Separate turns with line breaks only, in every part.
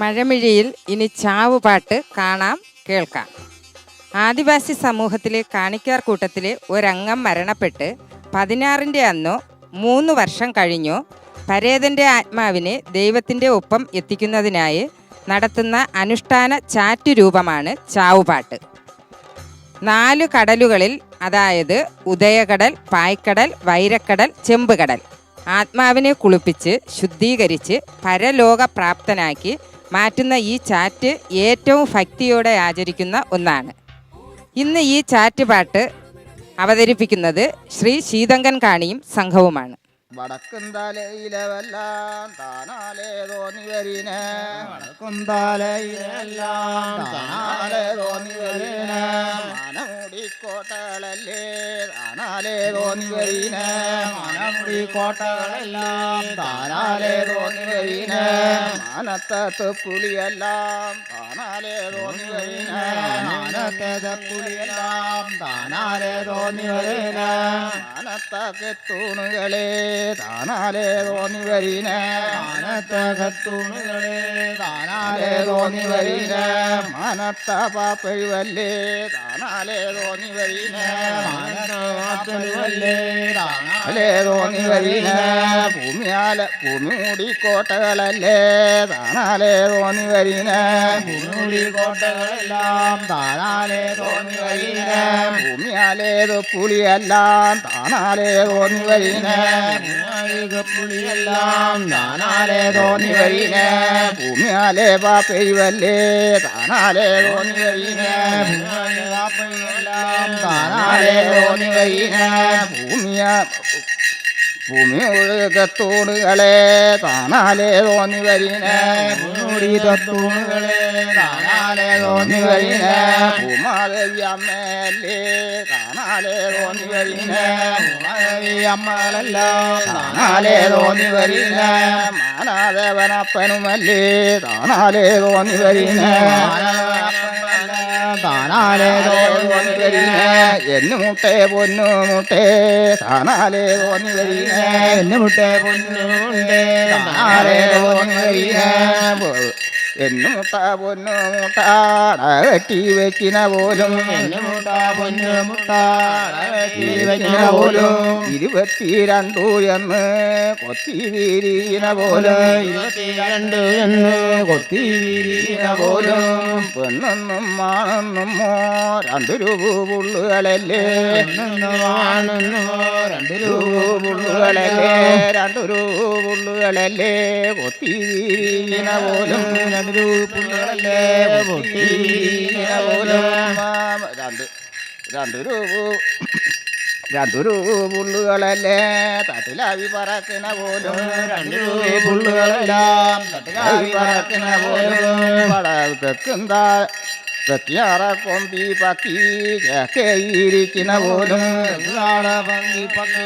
മഴമിഴിയിൽ ഇനി ചാവുപാട്ട് കാണാം കേൾക്കാം. ആദിവാസി സമൂഹത്തിലെ കാണിക്കാർ കൂട്ടത്തിലെ ഒരംഗം മരണപ്പെട്ട് പതിനാറിന്റെ അന്നോ മൂന്ന് വർഷം കഴിഞ്ഞോ പരേതന്റെ ആത്മാവിനെ ദൈവത്തിന്റെ ഒപ്പം എത്തിക്കുന്നതിനായി നടത്തുന്ന അനുഷ്ഠാന ചാറ്റ് രൂപമാണ് ചാവുപാട്ട്. നാല് കടലുകളിൽ അതായത് ഉദയകടൽ പായ്ക്കടൽ വൈരക്കടൽ ചെമ്പുകടൽ. ആത്മാവിനെ കുളിപ്പിച്ച് ശുദ്ധീകരിച്ച് പരലോക പ്രാപ്തനാക്കി മാറ്റുന്ന ഈ ചാറ്റ് ഏറ്റവും ഭക്തിയോടെ ആചരിക്കുന്ന ഒന്നാണ്. ഇന്ന് ഈ ചാറ്റ് പാട്ട് അവതരിപ്പിക്കുന്നത് ശ്രീ ശീതങ്കൻ കാണിയും സംഘവുമാണ്.
വടക്കും തലയിലെല്ലാം താനാലേ തോന്നി വരീനെ
കുന്താലയിലെല്ലാം
താനാലേ തോന്നി വരീനെ മനമൂടിക്കോട്ടകളല്ലേ താനാലേ തോന്നി വരീനെ
മനമുടി കോട്ടകളെല്ലാം
താനാലേ തോന്നി വരീനെ മാനത്തത്ത് പുളിയെല്ലാം താനാലേ തോന്നി വരീനെ
മാനത്തെ പുളിയെല്ലാം താനാലേ തോന്നി വരേന
മാനത്തക്ക് തൂണുകളെ താനാലേ തോന്നി വരീനെ
മാനത്തെ കത്തൂണുകളെ താനാലെ
തോന്നി
വരിനെ
മാനത്ത പാപ്പഴുവല്ലേ താനാലേ തോന്നി വരിനെ
മാനത്തെ
അല്ലേ തോന്നി വരീന ഭൂമിയാല ഭൂമി താനാലേ തോന്നി വരീന
താനാലെ തോന്നി വരീന
ഭൂമിയാലേത് പുളിയെല്ലാം താനാലേ തോന്നി വരീന
പുളിയെല്ലാം താനാലെ തോന്നി
തോന്നി വരീന ഭൂമിയാലേ പാപ്പയുവല്ലേ താനാലേ തോന്നി വരീന താനാലേ തോന്നി വരീന ഭൂമിയ ഭൂമി ഒഴുകത്തോടുകളെ താനാലേ തോന്നി വരീന
തത്തൂണുകളെ താനാലേ
തോന്നി വരിന ഭൂമാദേവി അമ്മയല്ലേ താനാലേ തോന്നി വരീന
അമ്മകളെല്ലാം
താനാലേ തോന്നി വരിന മാനാദേവനപ്പനുമല്ലേ താനാലേ തോന്നി വരീന
താനാലെ
എന്നു മുട്ടേ പൊന്നു മുട്ടേ. താനാലേ തോന്നി
എന്നെ മുട്ടേ പൊന്നുണ്ട്
താനാലേ തോന്നി വരീന എന്നു മുട്ട പൊന്നു മുട്ട കെട്ടി വെക്കിന പോലും.
എന്നെ മുട്ട പൊന്നു മുട്ട
വെക്കിന പോലും. ഇരുപത്തിരണ്ടു എന്ന് കൊത്തി വീരീന പോലും.
ഇരുപത്തിരണ്ട് എന്ന് കൊത്തി വീരീന
പോലും. പെണ്ണൊന്നും മാണെന്നും രണ്ടു രൂപ പുള്ളുകളല്ലേ?
പെണ്ണെന്ന് കാണുന്നു രൂപ
പുള്ളുകളല്ലേ? രണ്ടു രൂപ പുള്ളുകളല്ലേ? കൊത്തി വീരീന പോലും.
രണ്ട് രൂപ പുള്ളുകളല്ലേ പൊട്ടി
രണ്ട് രണ്ട് രൂപ. രണ്ടു രൂപുള്ളുകളല്ലേ തട്ടിലാവി പറക്കണ പോലും.
രണ്ടു രൂപുള്ളുകളെല്ലാം
തട്ടിലാവി പറക്കണ പോലും. പട തെക്കിയാറ കൊമ്പി പക്കി ചേക്കയിരിക്കണ പോലും
ഭംഗി പക്കി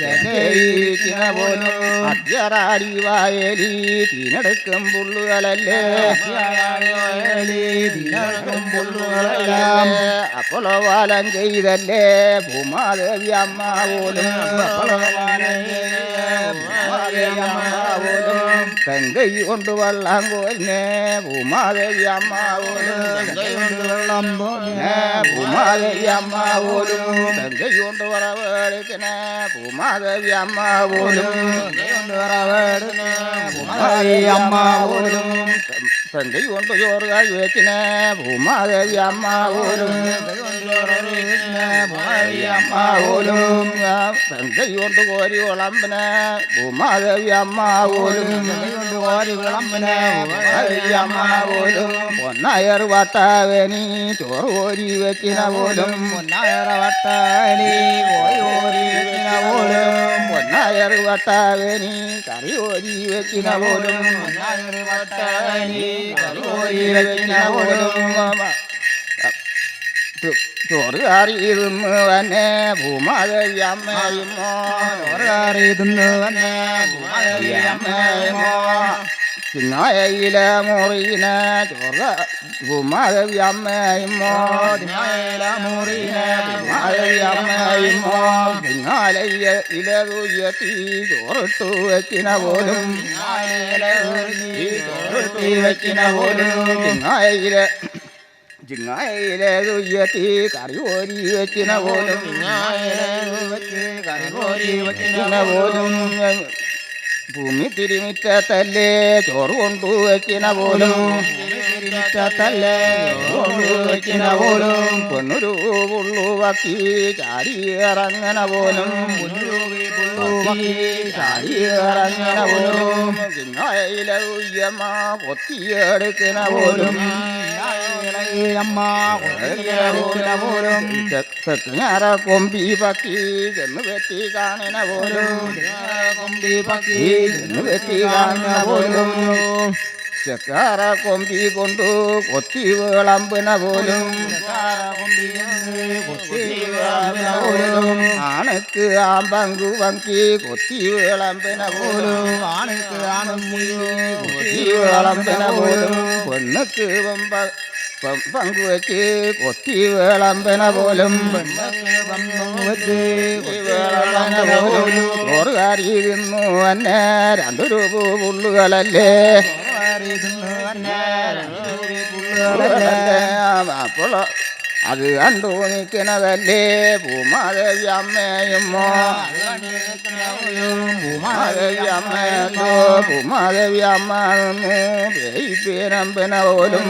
ചേക്കയിരിക്കണ പോലും അധ്യറാടി വായലി തീനെടുക്കും പുള്ളുകളല്ലേ
തിരക്കും പുള്ളുകളെല്ലാം
അപ്പോളോ വാലം ചെയ്തല്ലേ ഭൂമാദേവി അമ്മ പോലും ഭൂമാദേവി അമ്മ പോലും തെങ്കൈ കൊണ്ട് വെള്ളം കോലിനെ ഭൂമാദേവി അമ്മ പോലും
കൊണ്ട് വെള്ളം പോലെ
ഭൂമാദേവി അമ്മ പോലും തെങ്കൈ കൊണ്ട് വറവേടിക്കണേ ഭൂമാദേവി അമ്മ പോലും
കൊണ്ട് വിറവേടുന്ന
ഭൂമാദേവി അമ്മ പോലും തെങ്കൈ കൊണ്ട് ചോറ് കഴിവെക്കണേ ഭൂമാദേവി അമ്മ പോലും അമ്മ കൊണ്ട് കോരി വിളമ്പന ഭൂമാദേവി അമ്മ പോലും
കൊണ്ട് കോരി വിളമ്പന
ഭൂമാദേവി അമ്മ പോലും പൊന്നയർ വട്ടാവനി ചോറ് കോരി വെക്കിന പോലും
പൊന്നായർ വട്ടാവനി പോയി ഓരി വെക്കിന പോലും
പൊന്നയർ വട്ടാവനി കറി കോരി വെക്കിന പോലും
പൊന്നായർ വട്ടാവനി
കറി കോരി വെക്കിന പോലും ചോറ് കറി ഇരുന്ന് തന്നെ ഭൂമാദേവി അമ്മയുമോ
ചോറുകാരി തിന്നു വന്നെ
അമ്മയുമോ ചിങ്ങായയില മുറിയിനെ ചോറ
ദിനായല മുറിനെ
ഭൂമാദേവി അമ്മയുമോ ചിങ്ങാലയ്യ ഇലതുയത്തി ചോറിട്ടു വെച്ചിന പോലും. ചോറിട്ടു വെച്ചിന പോലും. ചിങ്ങായയില ചിങ്ങായയിലേതുയത്തി കറി ഓരി വെച്ചിന പോലും വെച്ചിന പോലും. ഭൂമി തിരുമിറ്റത്തല്ലേ ചോറ് കൊണ്ടു പോലും.
തല്ലേ
വെച്ചിന പോലും. പൊണ്ണുരൂപുള്ളു വക്കി ചാരി ഇറങ്ങന പോലും. ചാരി ഇറങ്ങന പോലും. ചിങ്ങയിലെ ഉയ്യമ്മ കൊത്തിയെടുക്കണ പോലും.
പോലും.
ഞാറ കൊമ്പി പക്കി ചെന്ന് വെട്ടി കാണണ പോലും.
കൊമ്പി പക്കി
വെട്ടി കാണണ പോലും ചെക്കാറ കൊമ്പി കൊണ്ടു കൊത്തി വിളമ്പിന പോലും. ആണക്ക് ആമ്പങ്കു വങ്കി കൊത്തി വിളമ്പിന പോലും.
ആണക്ക് ആണും
കൊത്തി വിളമ്പിന പോലും. പെണ്ണുക്ക് വമ്പ പങ്കു വെച്ച് കൊത്തി വേളമ്പന പോലും ചോറുകാരിയിരുന്നു എന്നെ. രണ്ടു രൂപ പുള്ളുകളല്ലേ? അപ്പോൾ അത് കണ്ടു നിൽക്കുന്നതല്ലേ ഭൂമാദേവി അമ്മയുമോ ഭൂമാദേവി അമ്മയോ? ഭൂമാദേവി അമ്മ പേരമ്പന പോലും.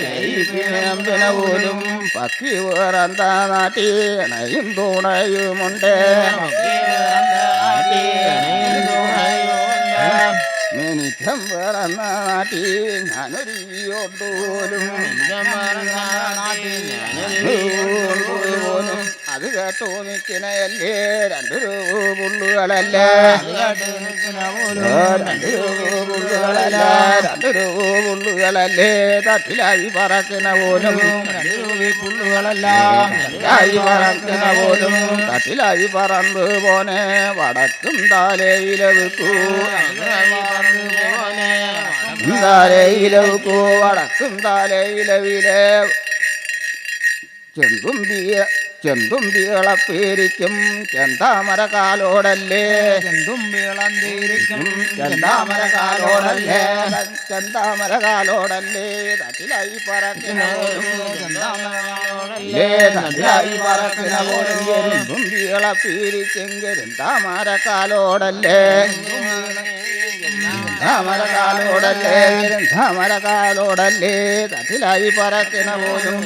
പേയിപ്പീനമ്പന പോലും. പക്കി വേറെന്താ നാട്ടി? അണയും തുണയുമുണ്ട് നിനിറ്റം വേറെന്ന നാട്ടി ഞാനൊരു പോലും പോലും അത് കേട്ടോ നിൽക്കണയല്ലേ രണ്ടു പുള്ളുകളല്ലേ രണ്ടു രൂപുള്ളുകളല്ല. രണ്ടു പുള്ളുകളല്ലേ തട്ടിലായി പറക്കണ പോലും തട്ടിലായി പറക്കണ പോലും തട്ടിലായി പറന്നു പോനെ. വടക്കും താലയില വെക്കൂ. വടക്കും താലയില വിലെ. ചെന്തുമ്പിയ ചെന്തുമ്പികളെ പേരിക്കും ചെന്താമര കാലോടല്ലേ ചെന്താമര കാലോടല്ലേ ചെന്താമര കാലോടല്ലേ തട്ടിലായി പറക്കിനോടല്ലേ തട്ടിലായി പറക്കിനോടും വീളപ്പീരിക്കും. ചെന്താമര കാലോടല്ലേ താമര കാലോടല്ലേ താമര കാലോടല്ലേ തട്ടിലായി പറക്കണ പോലും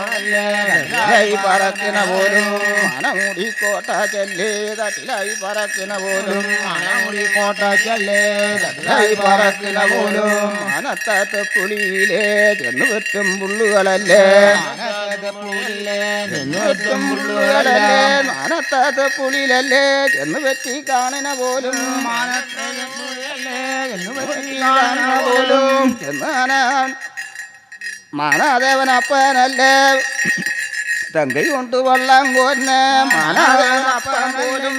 തട്ടിലായി പറക്കണ പോലും മനമുടി കോട്ട ചെല്ലേ തട്ടിലായി പറക്കണ പോലും
കോട്ട ചല്ലേ
തട്ടിലായി പറക്കണ പോലും മനത്താത്ത പുളിയിലെ ചെന്നു പറ്റും പുള്ളുകളല്ലേ ചെന്നു പറ്റും പുള്ളുകളല്ലേ മാനത്താത്ത പുളിലല്ലേ എന്ന് പറ്റി കാണന പോലും. കാണന പോലും. എന്നാണ് മാനാദേവനപ്പനല്ലേ. തങ്കൈ കൊണ്ട് വെള്ളം കൊന്നെ മാനാദേവനപ്പൻ പോലും.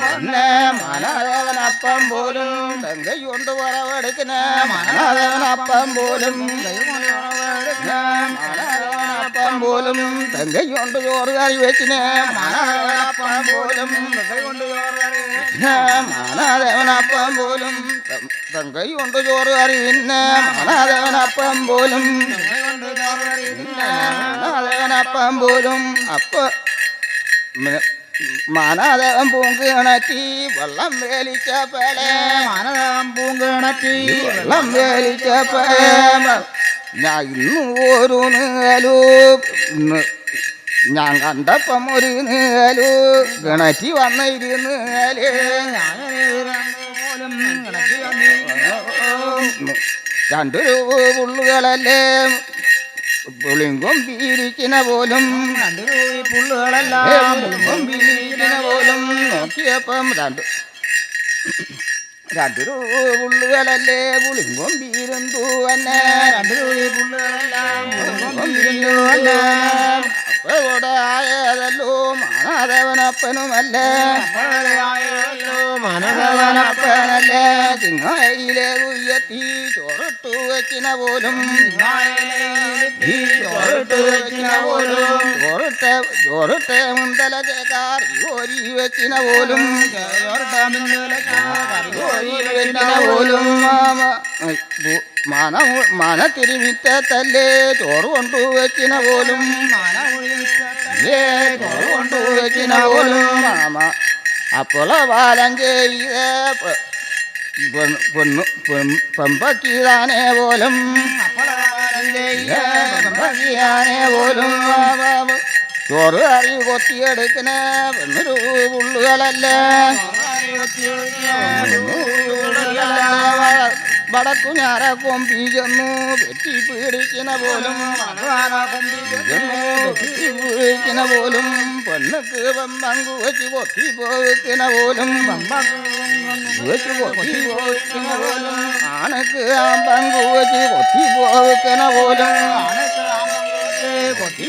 കൊന്നെ മാനാദേവനപ്പൻ പോലും. തങ്കൈ കൊണ്ട് വറവെടുക്കുന്ന മാനാദേവനപ്പം പോലും. മാനാദേവനപ്പൻ പോലും കൊണ്ട് ചോറ് കറി വെച്ചിന്. മാനാദേവനപ്പൻ പോലും മാനാദേവനപ്പൻ പോലും തങ്കൈ കൊണ്ട് ചോറ് കറി പിന്നെ മാനാദേവനപ്പം പോലും മാനാദേവനപ്പം പോലും അപ്പ മാനാദേവൻ പൂങ്കിണറ്റി വെള്ളം വേലിച്ച പേലേ
മാനദം പൂങ്കിണറ്റി
വെള്ളം വേലിച്ച പേള ഞാൻ ഇന്ന് ഒരു നേലു. ഞാൻ കണ്ടപ്പം ഒരു നേലു. ഗണറ്റി വന്ന രണ്ടു
രൂപ ഉള്ളുകളല്ലേ പുളിങ്കും
രണ്ടു പുള്ളുകളല്ലേ പുളിങ്കൊം പീരിക്കുന്ന പോലും.
രണ്ട് പുള്ളുകളെല്ലാം
പുളിങ്കൊം പീരിക്കുന്ന പോലും. നോക്കിയപ്പം രണ്ട് രണ്ടു പുള്ളുകളല്ലേ പുളിങ്കൊം പീരുന്തു തന്നെ
രണ്ട് രൂപ പുള്ളുകളെല്ലാം
പുളിങ്കൊം പീരുന്തു അല്ലേ അപ്പൊ ഇവിടെ ആയതല്ലോ മാനാദേവനപ്പനുമല്ലേ
അപ്പോഴായല്ലോ
മനസവനപ്പനല്ലേ ചിങ്ങയിലെ ഉയർത്തി ചോറിട്ടു വെച്ചിന പോലും ഈ വെച്ചിന പോലും ചോറിട്ട് ചോറിട്ട് മുന്തല ചേക്കാർ ഓരി വെച്ചിന പോലും. പോലും മന മന തിരുമിറ്റത്തല്ലേ ചോറ് കൊണ്ടു വെച്ചിന പോലും. ചോറ് കൊണ്ടു വെച്ചിന പോലും മാമ. അപ്പോൾ ബാലം ചെയ്ത പെണ്ണ് പെമ്പക്കിതാനെ പോലും. പോലും ചോറ് കറി കൊത്തിയെടുക്കണ. പെണ്ണൊരു പുള്ളുകളല്ലേ. വടക്കു ഞാറ കൊമ്പി ചെന്നു. വെട്ടി പീഡിക്കണ പോലും. വെട്ടി പീഡിക്കണ പോലും. പെണ്ണുക്ക് പമ്പങ്കു കുവച്ച് കൊത്തി പോയിക്കണ പോലും. കുവച്ച് കൊത്തി പോയിക്കണ പോലും. ആണക്ക് ആ പങ്കു വെച്ച് കൊത്തി പോയിക്കണ പോലും. കൊത്തി